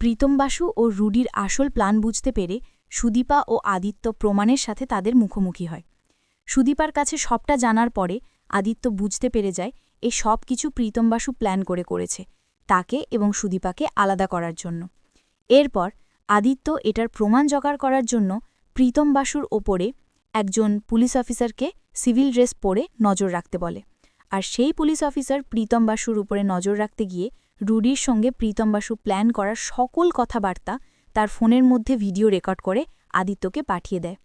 প্রীতম বাসু ও রুডির আসল প্ল্যান বুঝতে পেরে সুদীপা ও আদিত্য প্রমাণের সাথে তাদের মুখোমুখি হয়। সুদীপার কাছে সবটা জানার পরে আদিত্য বুঝতে পেরে যায়, এ সব কিছু প্রীতম বাসু প্ল্যান করে করেছে, তাকে এবং সুদীপাকে আলাদা করার জন্য। এরপর আদিত্য এটার প্রমাণ জোগাড় করার জন্য প্রীতম বাসুর ওপরে একজন পুলিশ অফিসারকে সিভিল ড্রেস পরে নজর রাখতে বলে। আর সেই পুলিশ অফিসার প্রীতম বাসুর উপরে নজর রাখতে গিয়ে রুডির সঙ্গে প্রীতম বাসু প্ল্যান করার সকল কথাবার্তা তার ফোনের মধ্যে ভিডিও রেকর্ড করে আদিত্যকে পাঠিয়ে দেয়।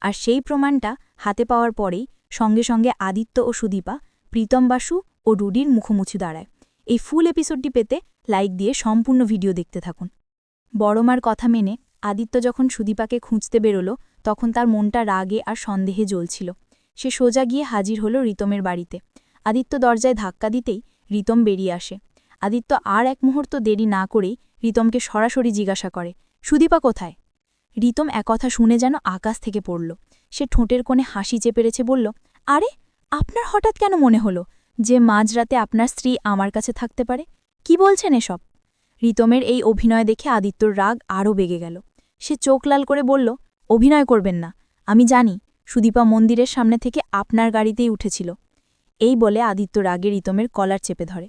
আর সেই প্রমাণটা হাতে পাওয়ার পরেই সঙ্গে সঙ্গে আদিত্য ও সুদীপা, প্রীতম বাসু ও রুডির মুখোমুখি দাঁড়ায়। এই ফুল এপিসোডটি পেতে লাইক দিয়ে সম্পূর্ণ ভিডিও দেখতে থাকুন। বড়মার কথা মেনে আদিত্য যখন সুদীপাকে খুঁজতে বেরোলো, তখন তার মনটা রাগে আর সন্দেহে জ্বলছিল। সে সোজা গিয়ে হাজির হলো রিতমের বাড়িতে। আদিত্য দরজায় ধাক্কা দিতেই রিতম বেরিয়ে আসে। আদিত্য আর এক মুহূর্ত দেরি না করেই রিতমকে সরাসরি জিজ্ঞাসা করে, সুদীপা কোথায়? রিতম একথা শুনে যেন আকাশ থেকে পড়ল। সে ঠোঁটের কোণে হাসি চেপেরেছে বলল, আরে, আপনার হঠাৎ কেন মনে হলো যে মাঝরাতে আপনার স্ত্রী আমার কাছে থাকতে পারে? কি বলছেন এসব? রিতমের এই অভিনয় দেখে আদিত্যর রাগ আরও বেগে গেল। সে চোখ লাল করে বলল, অভিনয় করবেন না। আমি জানি সুদীপা মন্দিরের সামনে থেকে আপনার গাড়িতেই উঠেছিল। এই বলে আদিত্য রাগে রিতমের কলার চেপে ধরে।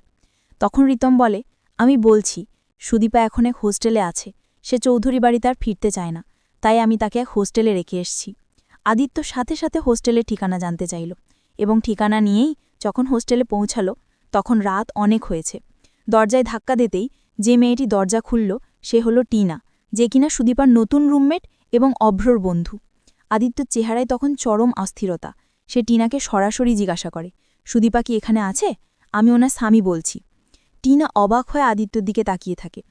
তখন রিতম বলে, আমি বলছি, সুদীপা এখন এক হোস্টেলে আছে। সে চৌধুরী বাড়ি তার ফিরতে চায় না। তাই আমি তাকে এক হোস্টেলে রেখে এসছি। আদিত্য সাথে সাথে হোস্টেলের ঠিকানা জানতে চাইল এবং ঠিকানা নিয়েই যখন হোস্টেলে পৌঁছালো, তখন রাত অনেক হয়েছে। দরজায় ধাক্কা দিতেই যে মেয়েটি দরজা খুলল, সে হল টিনা, যে কিনা সুদীপার নতুন রুমমেট এবং অভ্রর বন্ধু। আদিত্যর চেহারায় তখন চরম অস্থিরতা। সে টিনাকে সরাসরি জিজ্ঞাসা করে, সুদীপা কি এখানে আছে? আমি ওনার স্বামী বলছি। টিনা অবাক হয়ে আদিত্যর দিকে তাকিয়ে থাকে।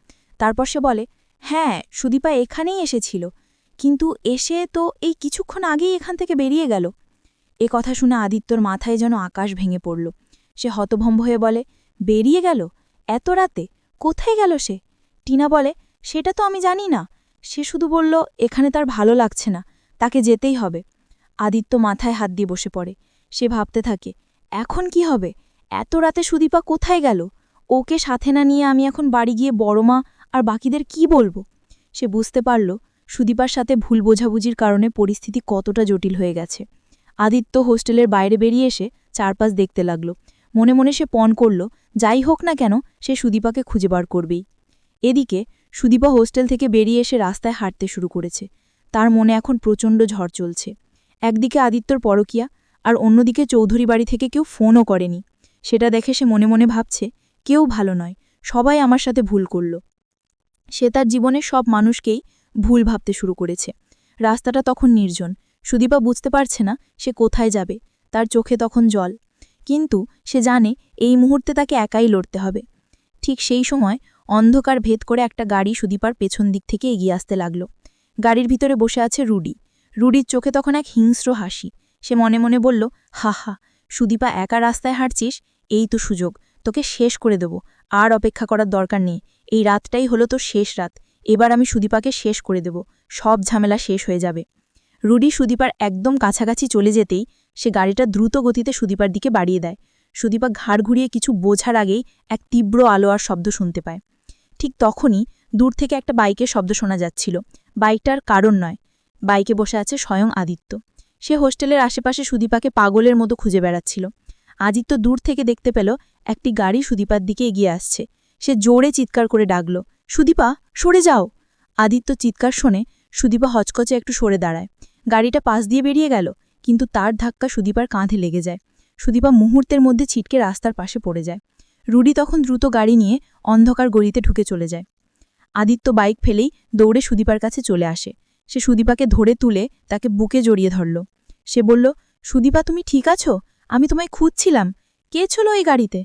তারপর সে বলে হ্যাঁ সুদীপা এখানেই এসেছিল, কিন্তু এসে তো এই কিছুক্ষণ আগেই এখান থেকে বেরিয়ে গেল। এ কথা শুনে আদিত্যর মাথায় যেন আকাশ ভেঙে পড়ল। সে হতভম্ব হয়ে বলে, বেরিয়ে গেল? এত রাতে? কোথায় গেল সে? টিনা বলে, সেটা তো আমি জানি না। সে শুধু বলল, এখানে তার ভালো লাগছে না, তাকে যেতেই হবে। আদিত্য মাথায় হাত দিয়ে বসে পড়ে। সে ভাবতে থাকে, এখন কি হবে? এত রাতে সুদীপা কোথায় গেল? ওকে সাথে না নিয়ে আমি এখন বাড়ি গিয়ে বড়মা আর বাকিদের কি বলব? সে বুঝতে পারল সুদীপার সাথে ভুল বোঝাবুঝির কারণে পরিস্থিতি কতটা জটিল হয়ে গেছে। আদিত্য হোস্টেলের বাইরে বেরিয়ে এসে চারপাশ দেখতে লাগল। মনে মনে সে পণ করল, যাই হোক না কেন, সে সুদীপাকে খুঁজে বার করবেই। এদিকে সুদীপা হোস্টেল থেকে বেরিয়ে এসে রাস্তায় হাঁটতে শুরু করেছে। তার মনে এখন প্রচণ্ড ঝড় চলছে। একদিকে আদিত্যর পরকিয়া আর অন্যদিকে চৌধুরী বাড়ি থেকে কেউ ফোনও করেনি। সেটা দেখে সে মনে মনে ভাবছে কেউ ভালো নয়, সবাই আমার সাথে ভুল করল। সে তার জীবনের সব মানুষকেই ভুল ভাবতে শুরু করেছে। রাস্তাটা তখন নির্জন, সুদীপা বুঝতে পারছে না সে কোথায় যাবে, তার চোখে তখন জল। কিন্তু সে জানে এই মুহূর্তে তাকে একাই লড়তে হবে। ঠিক সেই সময় অন্ধকার ভেদ করে একটা গাড়ি সুদীপার পেছন দিক থেকে এগিয়ে আসতে লাগল। গাড়ির ভিতরে বসে আছে রুডি। রুডির চোখে তখন এক হিংস্র হাসি। সে মনে মনে বলল হা হা সুদীপা একা রাস্তায় হাঁটছিস? এই তো সুযোগ। তোকে শেষ করে দেব। আর অপেক্ষা করার দরকার নেই। এই রাতটাই হলো তোর শেষ রাত। এবার আমি সুদীপাকে শেষ করে দেব। সব ঝামেলা শেষ হয়ে যাবে। রুডি সুদীপার একদম কাছাকাছি চলে যেতেই সে গাড়িটা দ্রুত গতিতে সুদীপার দিকে বাড়িয়ে দেয়। সুদীপা ঘাড় ঘুরিয়ে কিছু বোঝার আগেই এক তীব্র আলো আর শব্দ শুনতে পায়। ঠিক তখনই দূর থেকে একটা বাইকের শব্দ শোনা যাচ্ছিল। বাইকটার কারণ নয়। বাইকে বসে আছে স্বয়ং আদিত্য। সে হোস্টেলের আশেপাশে সুদীপাকে পাগলের মতো খুঁজে বেড়াচ্ছিল। আদিত্য দূর থেকে দেখতে পেল একটি গাড়ি সুদীপার দিকে এগিয়ে আসছে। সে জোরে চিৎকার করে ডাকল, সুদীপা, সরে যাও! আদিত্য চিৎকার শোনে সুদীপা হচকচে একটু সরে দাঁড়ায়। গাড়িটা পাশ দিয়ে বেরিয়ে গেল, কিন্তু তার ধাক্কা সুদীপার কাঁধে লেগে যায়। সুদীপা মুহূর্তের মধ্যে ছিটকে রাস্তার পাশে পড়ে যায়। রুডি তখন দ্রুত গাড়ি নিয়ে অন্ধকার গড়িতে ঢুকে চলে যায়। আদিত্য বাইক ফেলেই দৌড়ে সুদীপার কাছে চলে আসে। সে সুদীপাকে ধরে তুলে তাকে বুকে জড়িয়ে ধরল। সে বলল, সুদীপা, তুমি ঠিক আছো? আমি তোমায় খুঁজছিলাম। কে ছিল এই গাড়িতে?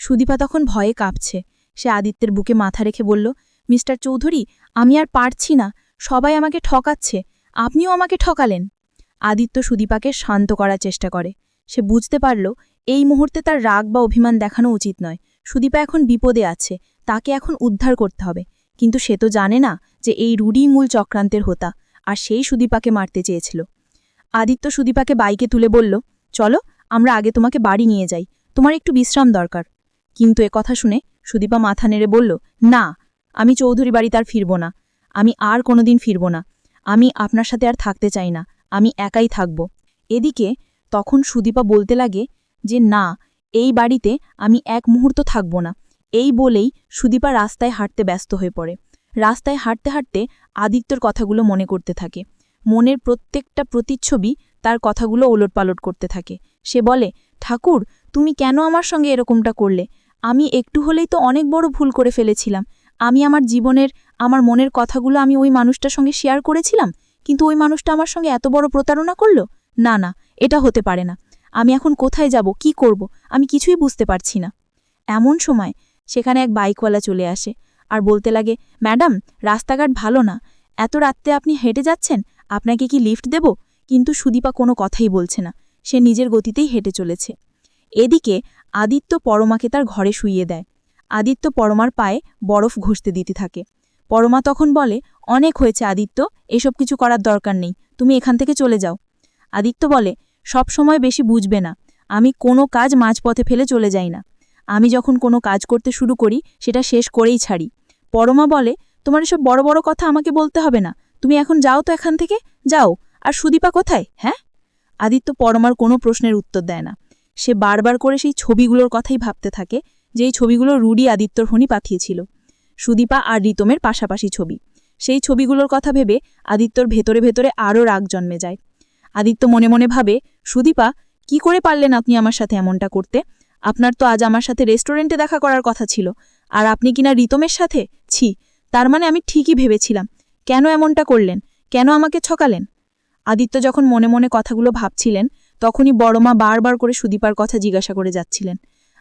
সুদীপা তখন ভয়ে কাঁপছে। সে আদিত্যের বুকে মাথা রেখে বলল, মিস্টার চৌধুরী, আমি আর পারছি না। সবাই আমাকে ঠকাচ্ছে। আপনিও আমাকে ঠকালেন। আদিত্য সুদীপাকে শান্ত করার চেষ্টা করে। সে বুঝতে পারল, এই মুহূর্তে তার রাগ বা অভিমান দেখানো উচিত নয়। সুদীপা এখন বিপদে আছে, তাকে এখন উদ্ধার করতে হবে। কিন্তু সে তো জানে না যে এই রুডি মূল চক্রান্তের হোতা, আর সেই সুদীপাকে মারতে চেয়েছিল। আদিত্য সুদীপাকে বাইকে তুলে বলল, চলো, আমরা আগে তোমাকে বাড়ি নিয়ে যাই। তোমার একটু বিশ্রাম দরকার। কিন্তু এ কথা শুনে সুদীপা মাথা নেড়ে বলল, না, আমি চৌধুরী বাড়িতে আর ফিরব না। আমি আর কোনোদিন ফিরব না। আমি আপনার সাথে আর থাকতে চাই না। আমি একাই থাকব। এদিকে তখন সুদীপা বলতে লাগে যে, না, এই বাড়িতে আমি এক মুহূর্ত থাকব না। এই বলেই সুদীপা রাস্তায় হাঁটতে ব্যস্ত হয়ে পড়ে। রাস্তায় হাঁটতে হাঁটতে আদিত্যর কথাগুলো মনে করতে থাকে। মনের প্রত্যেকটা প্রতিচ্ছবি তার কথাগুলো ওলটপালট করতে থাকে। সে বলে, ঠাকুর, তুমি কেন আমার সঙ্গে এরকমটা করলে? আমি একটু হলেই তো অনেক বড় ভুল করে ফেলেছিলাম। আমি আমার জীবনের, আমার মনের কথাগুলো আমি ওই মানুষটার সঙ্গে শেয়ার করেছিলাম? কিন্তু ওই মানুষটা আমার সঙ্গে এত বড় প্রতারণা করল? না না, এটা হতে পারে না। আমি এখন কোথায় যাব? কি করব? আমি কিছুই বুঝতে পারছি না। এমন সময় সেখানে এক বাইকওয়ালা চলে আসে আর বলতে লাগে, ম্যাডাম, রাস্তাঘাট ভালো না। এত রাত্রে আপনি হেঁটে যাচ্ছেন? আপনাকে কি লিফট দেব? কিন্তু সুদীপা কোনো কথাই বলছে না। সে নিজের গতিতেই হেঁটে চলেছে। এদিকে আদিত্য পরমাকে তার ঘরে শুইয়ে দেয়। আদিত্য পরমার পায়ে বরফ ঘষতে দিতে থাকে। পরমা তখন বলে, অনেক হয়েছে আদিত্য, এসব কিছু করার দরকার নেই, তুমি এখান থেকে চলে যাও। আদিত্য বলে, সব সময় বেশি বুঝবে না, আমি কোনো কাজ মাঝপথে ফেলে চলে যাই না। আমি যখন কোনো কাজ করতে শুরু করি, সেটা শেষ করেই ছাড়ি। পরমা বলে, তোমার এসব বড় বড় কথা আমাকে বলতে হবে না, তুমি এখন যাও তো এখান থেকে, যাও, আর সুদীপা কোথায় হ্যাঁ? আদিত্য পরমার কোনো প্রশ্নের উত্তর দেয় না। সে বারবার করে সেই ছবিগুলোর কথাই ভাবতে থাকে যেই ছবিগুলো রুডি আদিত্যর ফোনই পাঠিয়েছিল। সুদীপা আর রিতমের পাশাপাশি ছবি। সেই ছবিগুলোর কথা ভেবে আদিত্যর ভেতরে ভেতরে আরও রাগ জন্মে যায়। আদিত্য মনে মনে ভাবে, সুদীপা, কি করে পারলেন আপনি আমার সাথে এমনটা করতে? আপনার তো আজ আমার সাথে রেস্টুরেন্টে দেখা করার কথা ছিল। আর আপনি কিনা রিতমের সাথে? ছি, তার মানে আমি ঠিকই ভেবেছিলাম। কেন এমনটা করলেন? কেন আমাকে ছকালেন? আদিত্য যখন মনে মনে কথাগুলো ভাবছিলেন তখনই বড়মা বারবার করে সুদীপার কথা জিজ্ঞাসা করে যাচ্ছিলেন।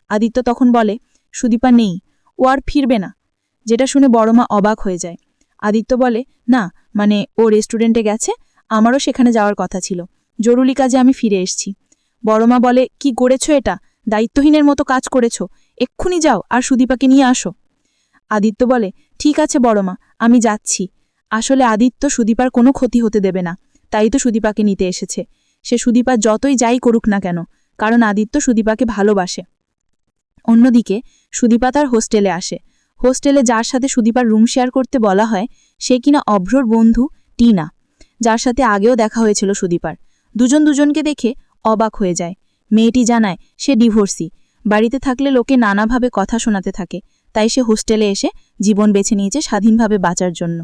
আদিত্য তখন বলে, সুদীপা নেই, ও আর ফিরবে না। যেটা শুনে বড়মা অবাক হয়ে যায়। আদিত্য বলে, না মানে ও রেস্টুরেন্টে গেছে, আমারও সেখানে যাওয়ার কথা ছিল। জরুরি কাজে আমি ফিরে এসছি। বড়মা বলে, কি করেছ এটা? দায়িত্বহীনের মতো কাজ করেছ। এক্ষুনি যাও, আর সুদীপাকে নিয়ে আসো। আদিত্য বলে, ঠিক আছে বড়মা আমি যাচ্ছি। আসলে আদিত্য সুদীপার কোনো ক্ষতি হতে দেবে না। তাই তো সুদীপাকে নিতে এসেছে। সে সুদীপা যতই যাই করুক না কেন, কারণ আদিত্য সুদীপাকে ভালোবাসে। অন্যদিকে, সুদীপা তার হোস্টেলে আসে। হোস্টেলে যার সাথে সুদীপার রুম শেয়ার করতে বলা হয়, সে কিনা অভ্রর বন্ধু টিনা, যার সাথে আগেও দেখা হয়েছিল সুদীপার। দুজন দুজনকে দেখে অবাক হয়ে যায়। মেয়েটি জানায়, সে ডিভোর্সি। বাড়িতে থাকলে লোকে নানাভাবে কথা শোনাতে থাকে, তাই সে হোস্টেলে এসে জীবন বেছে নিয়েছে স্বাধীনভাবে বাঁচার জন্য।